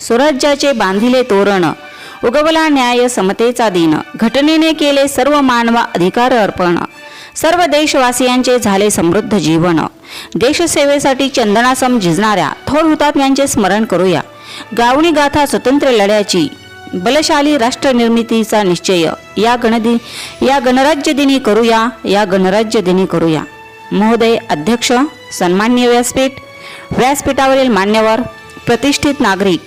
स्वराज्याचे बांधिले तोरण उगवला न्याय समतेचा दिन घटनेने केले सर्व मानवा अधिकार अर्पण. सर्व देशवासियांचे झाले समृद्ध जीवन. देशसेवेसाठी चंदनासम झिजणाऱ्या थोर हुतात्म्यांचे स्मरण करूया. गावणी गाथा स्वतंत्र लढ्याची बलशाली राष्ट्र निर्मितीचा निश्चय. या गणदि या गणराज्य दिनी करूया या गणराज्य दिनी करूया. महोदय अध्यक्ष सन्मान्य व्यासपीठ व्यासपीठावरील मान्यवर प्रतिष्ठित नागरिक.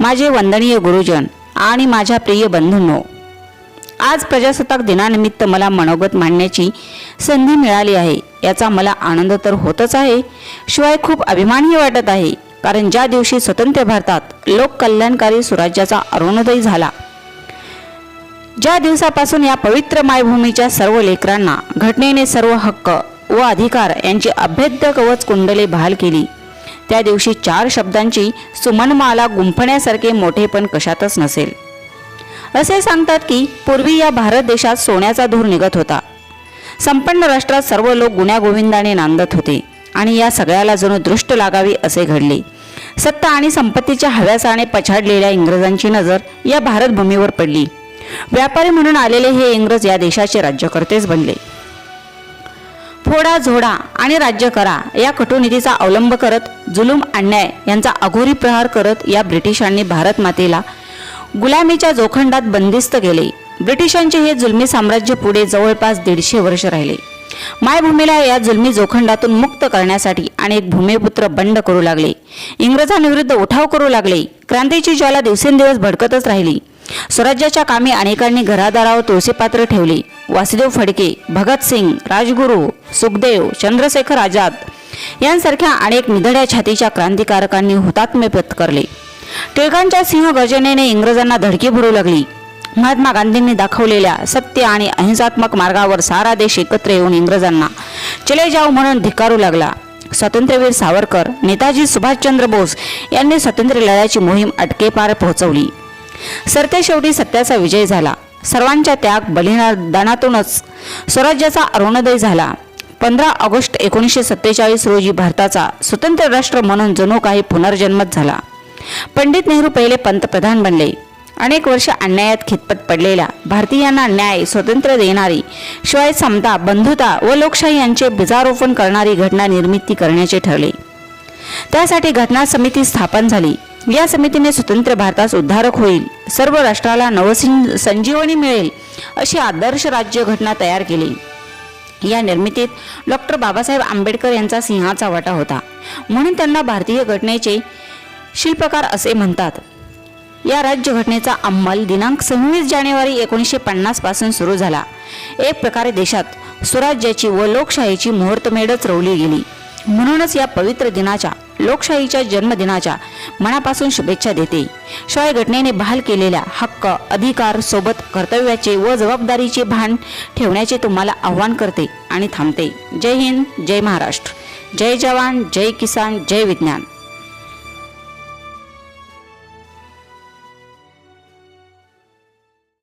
माझे वंदनीय गुरुजन आणि माझ्या प्रिय बंधूंनो आज प्रजासत्ताक दिनानिमित्त मला मनोगत मांडण्याची संधी मिळाली आहे याचा मला आनंद तर होतच आहे शिवाय खूप अभिमानही वाटत आहे कारण ज्या दिवशी स्वतंत्र भारतात लोक कल्याणकारी स्वराज्याचा अरुणोदय झाला ज्या दिवसापासून या पवित्र मायभूमीच्या सर्व लेकरांना घटनेने सर्व हक्क व अधिकार यांची अभेद्य कवच कुंडले बहाल केली त्या दिवशी चार शब्दांची सुमनमाला गुंफण्यासारखे मोठेपण कशातच नसेल. असे सांगतात की पूर्वी या भारत देशात सोन्याचा धूर निघत होता. संपन्न राष्ट्रात सर्व लोक गुण्यागोविंदाने नांदत होते आणि या सगळ्याला जणू दृष्ट लागावी असे घडले. सत्ता आणि संपत्तीच्या हव्यासाने पछाडलेल्या इंग्रजांची नजर या भारतभूमीवर पडली. व्यापारी म्हणून आलेले हे इंग्रज या देशाचे राज्यकर्तेच बनले. फोडा झोडा आणि राज्य करा. या कटुनीतीचा अवलंब करत जुलूम अन्याय यांचा अघोरी प्रहार करत या ब्रिटिशांनी भारत मातेला गुलामीच्या जोखंडात बंदिस्त केले. ब्रिटिशांचे हे जुलमी साम्राज्य पुढे जवळपास दीडशे वर्ष राहिले. मायभूमीला या जुलमी जोखंडातून मुक्त करण्यासाठी अनेक भूमिपुत्र बंड करू लागले. इंग्रजांविरुद्ध उठाव करू लागले. क्रांतीची ज्वाला दिवसेंदिवस भडकतच राहिली. स्वराज्याच्या कामी अनेकांनी घरादारावर तुळशीपात्र ठेवले. वासुदेव फडके भगतसिंग राजगुरू सुखदेव चंद्रशेखर आझाद यांसारख्या अनेक निधड्या छातीच्या क्रांतिकारकांनी हुतात्म्य पत्करले. टिळकांच्या सिंह गर्जनेने इंग्रजांना धडकी भरू लागली. महात्मा गांधींनी दाखवलेल्या सत्य आणि अहिंसात्मक मार्गावर सारा देश एकत्र येऊन इंग्रजांना चले जाऊ म्हणून धिक्कारू लागला. स्वातंत्र्यवीर सावरकर नेताजी सुभाषचंद्र बोस यांनी स्वातंत्र्य लढ्याची मोहीम अटकेपार पोहोचवली. सरते शेवटी सत्याचा विजय झाला. सर्वांच्या त्याग बलिदानातूनच स्वराज्याचा अरुणोदय झाला. पंधरा ऑगस्ट एकोणीसशे सत्तेचाळीस रोजी भारताचा स्वतंत्र राष्ट्र म्हणून जणू काही पुनर्जन्मच झाला. पंडित नेहरू पहिले पंतप्रधान बनले. अनेक वर्ष अन्यायात खितपत पडलेल्या भारतीयांना न्याय स्वतंत्र देणारी शिवाय समता बंधुता व लोकशाही यांचे बीजारोपण करणारी घटना निर्मिती करण्याचे ठरले. त्यासाठी घटना समिती स्थापन झाली. या समितीने स्वतंत्र भारतास उद्धारक होईल. सर्व राष्ट्राला नवसिं संजीवनी मिळेल अशी आदर्श राज्यघटना तयार केली. या निर्मितीत डॉक्टर बाबासाहेब आंबेडकर यांचा सिंहाचा वाटा होता. म्हणून त्यांना भारतीय घटनेचे शिल्पकार असे म्हणतात. या राज्यघटनेचा अंमल दिनांक सव्वीस जानेवारी एकोणीसशे पन्नासपासून सुरू झाला. एक प्रकारे देशात स्वराज्याची व लोकशाहीची मुहूर्तमेढच रोवली गेली. म्हणूनच या पवित्र दिनाच्या लोकशाहीच्या जन्मदिनाच्या मनापासून शुभेच्छा देते. शिवाय घटनेने बहाल केलेल्या हक्क अधिकार सोबत कर्तव्याचे व जबाबदारीचे भान ठेवण्याचे तुम्हाला आव्हान करते आणि थांबते. जय हिंद जय महाराष्ट्र. जय जवान जय किसान जय विज्ञान.